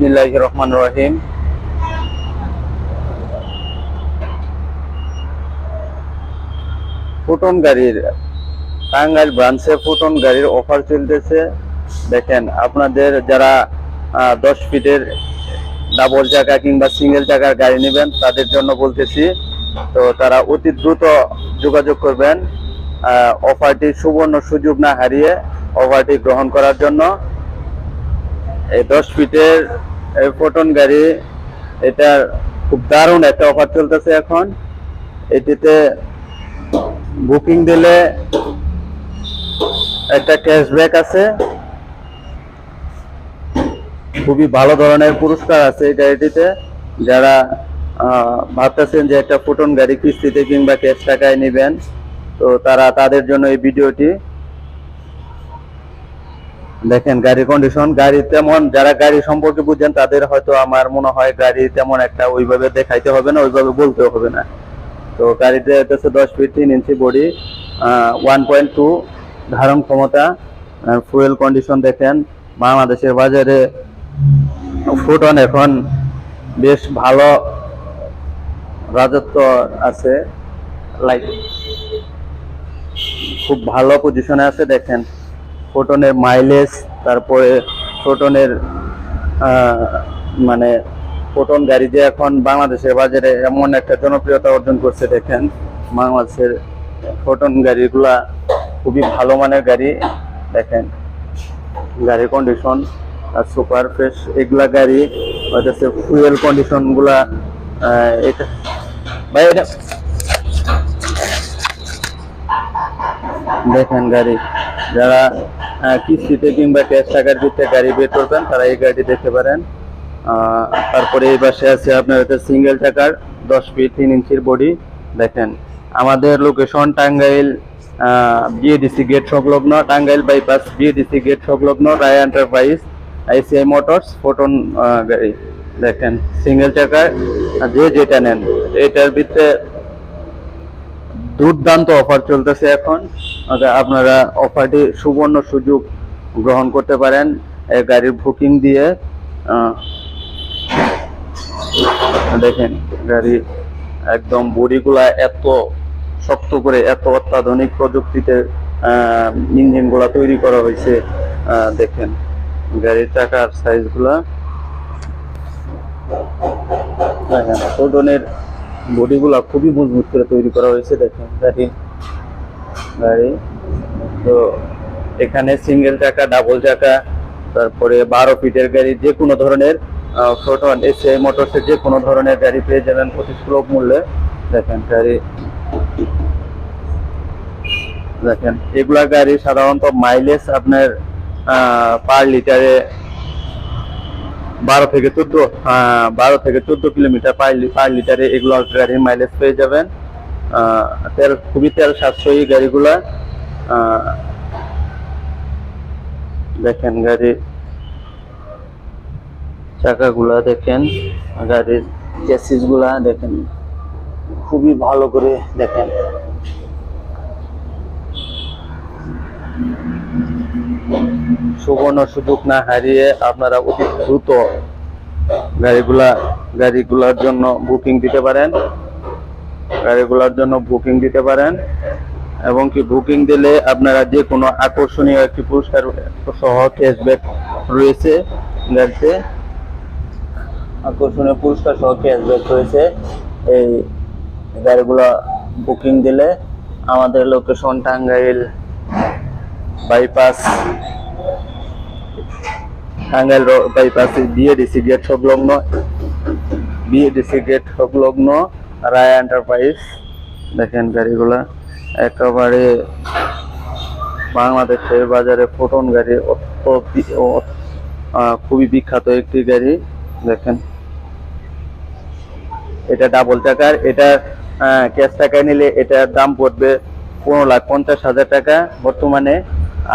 বিসমিল্লাহ রহমান রহিম ফুটন গাড়ির টাঙ্গাইল ব্রাঞ্চে ফুটন গাড়ির অফার চলতেছে। দেখেন, আপনাদের যারা দশ ফিটের ডাবল চাকা কিংবা সিঙ্গেল চাকার গাড়ি নেবেন, তাদের জন্য বলতেছি, তো তারা অতি দ্রুত যোগাযোগ করবেন অফারটি সুবর্ণ সুযোগ না হারিয়ে অফারটি গ্রহণ করার জন্য। দশ ফিটের পটন গাড়ি এটার খুব দারুণ একটা অফার চলতেছে এখন। এটিতে বুকিং দিলে একটা ক্যাশব্যাক আছে। খুবই ভালো ধরনের পুরস্কার আছে এই গাড়িটিতে। যারা ভাবতেছেন যে একটা ফুটন গাড়ি কিস্তিতে কিংবা ক্যাশ টাকায় নেবেন, তো তারা তাদের জন্য এই ভিডিওটি দেখেন, গাড়ির কন্ডিশন গাড়ি তেমন, যারা গাড়ি সম্পর্কে বুঝেন, তাদের হয়তো আমার মনে হয় গাড়ি তেমন একটা ওইভাবে দেখাইতে হবে না, ওইভাবে বলতে হবে না। তো গাড়িতে হচ্ছে দশ ফিট তিন inch body one point two ধারণ ক্ষমতা ফুয়েল কন্ডিশন দেখেন, বাংলাদেশের বাজারে ফুটন এখন বেশ ভালো রাজত্ব আছে লাইক খুব ভালো পজিশনে আছে, দেখেন। ফোটনের মাইলেজ তারপরে ফোটনের মানে ফোটন গাড়ি যে এখন বাংলাদেশের বাজারে এমন একটা জনপ্রিয়তা অর্জন করছে দেখেন, বাংলাদেশের ফোটন গাড়িগুলা খুবই ভালো মানের গাড়ি, দেখেন। গাড়ির কন্ডিশন আর সুপার ফ্রেশ এগুলা গাড়ি হচ্ছে ফুয়েল কন্ডিশনগুলা এটা ভাই, এটা দেখেন গাড়ি। যারা কিস্তিতে কিংবা ক্যাশ টাকার ভিত্তিতে গাড়ি বের করবেন, তারা এই গাড়িটি দেখতে পারেন। তারপরে এই পাশে আছে আপনার হচ্ছে সিঙ্গেল টাকার দশ ফিট তিন ইঞ্চির বডি দেখেন, আমাদের লোকেশন টাঙ্গাইল বিএডিসি গেট সংলগ্ন, টাঙ্গাইল বাইপাস বিএডিসি গেট সংলগ্ন Roy enterprise ICI motors Foton গাড়ি। দেখেন সিঙ্গেল চাকার যে যেটা নেন, এটার ভিতরে দুর্দান্ত অফার চলতেছে এখন। আপনারা অফারটি সুবর্ণ সুযোগ গ্রহণ করতে পারেন, এই গাড়ির বুকিং দিয়ে। দেখেন, গাড়ি একদম বডিগুলা এত শক্ত করে, এত অত্যাধুনিক প্রযুক্তিতে ইঞ্জিনগুলা তৈরি করা হয়েছে। দেখেন, গাড়ির চাকার সাইজগুলা দেখেন ওজনের বডিগুলা খুবই মজবুত করে তৈরি করা হয়েছে, দেখেন, গাড়ি। গাড়ি। তো এখানে সিঙ্গেল চাকা ডাবল চাকা, তারপরে বারো ফিটের গাড়ি যে কোনো ধরনের ফোটন এসে মোটরসের যে কোনো ধরনের গাড়ি পেয়ে যাবেন অতি সুলভ মূল্যে। দেখেন গাড়ি। দেখেন, এগুলা গাড়ি সাধারণত মাইলেজ আপনার পার লিটারে বারো থেকে চোদ্দ বারো থেকে চোদ্দ কিলোমিটার পার লিটারে এগুলো গাড়ির মাইলেজ পেয়ে যাবেন। তেল, খুবই তেল সাশ্রয়ী গাড়িগুলা। দেখেন গাড়ি চাকাগুলা দেখেন, গাড়ির চেসিসগুলা দেখেন, খুবই ভালো করে দেখেন। সুবর্ণ সুযোগ না হারিয়ে আপনারা অতি দ্রুত গাড়িগুলা, গাড়িগুলার জন্য বুকিং দিতে পারেন। গাড়িগুলোর জন্য বুকিং দিতে পারেন। এবং কি বুকিং দিলে আপনারা যে কোনো আকর্ষণীয় একটি পুরস্কার সহ ক্যাশব্যাক রয়েছে। গাড়িতে আকর্ষণীয় পুরস্কার সহ ক্যাশব্যাক রয়েছে। এই গাড়িগুলো বুকিং দিলে আমাদের location Tangail bypass Tangail bypass BADC gate সংলগ্ন বিএডিসি গেট সংলগ্ন। রায় এন্টারপ্রাইজ দেখেন গাড়িগুলা। একেবারে বাংলাদেশের বাজারে ফোটন গাড়ি খুবই বিখ্যাত একটি গাড়ি, দেখেন। এটা ডাবল চাকার এটা ক্যাশ টাকায় নিলে এটার দাম পড়বে পনেরো লাখ পঞ্চাশ হাজার টাকা বর্তমানে।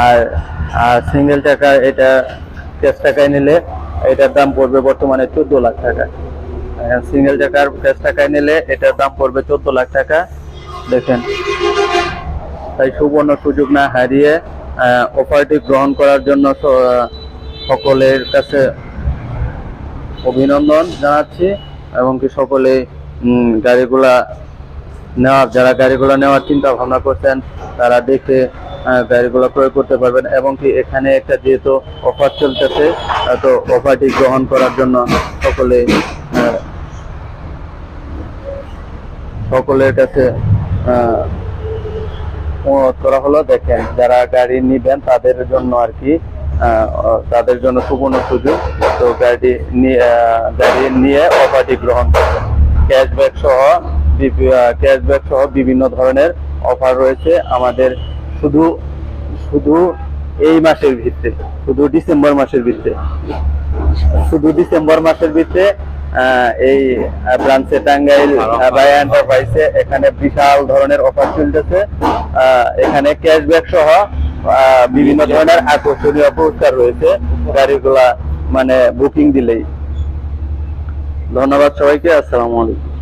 আর আর সিঙ্গেল টাকা এটা ক্যাশ টাকায় নিলে এটার দাম পড়বে বর্তমানে চোদ্দ লাখ টাকা। সিঙ্গেল টাকার ক্যাশ টাকায় নিলে এটার দাম পড়বে চোদ্দ লাখ টাকা। দেখেন, তাই সুবর্ণ সুযোগ না হারিয়ে অফারটি গ্রহণ করার জন্য সকলের কাছে অভিনন্দন জানাচ্ছি এবং কি সকলে গাড়িগুলা নেওয়ার, যারা গাড়িগুলো নেওয়ার চিন্তা ভাবনা করছেন, তারা দেখে গাড়িগুলো ক্রয় করতে পারবেন এবং কি এখানে একটা যেহেতু অফার চলতেছে, তো অফারটি গ্রহণ করার জন্য সকলে সকলের কাছে অনুরোধ করা হলো দেখেন যারা গাড়ি নিবেন তাদের জন্য আর কি তাদের জন্য সুবর্ণ সুযোগ। তো গাড়ি গাড়ি নিয়ে অফারটি গ্রহণ করবেন। ক্যাশব্যাক সহ ক্যাশব্যাক সহ বিভিন্ন ধরনের অফার রয়েছে আমাদের শুধু শুধু এই মাসের ভিত্তিতে শুধু ডিসেম্বর মাসের ভিত্তিতে শুধু ডিসেম্বর মাসের আহ, এই ব্রাঞ্চে টাঙ্গাইল বায়া এন্টারপ্রাইজে এখানে বিশাল ধরনের অফার চলতেছে। আহ, এখানে ক্যাশব্যাক সহ আহ, বিভিন্ন ধরনের আকর্ষণীয় পুরস্কার রয়েছে। গাড়িগুলা মানে বুকিং দিলেই। ধন্যবাদ সবাইকে আসসালামু আলাইকুম।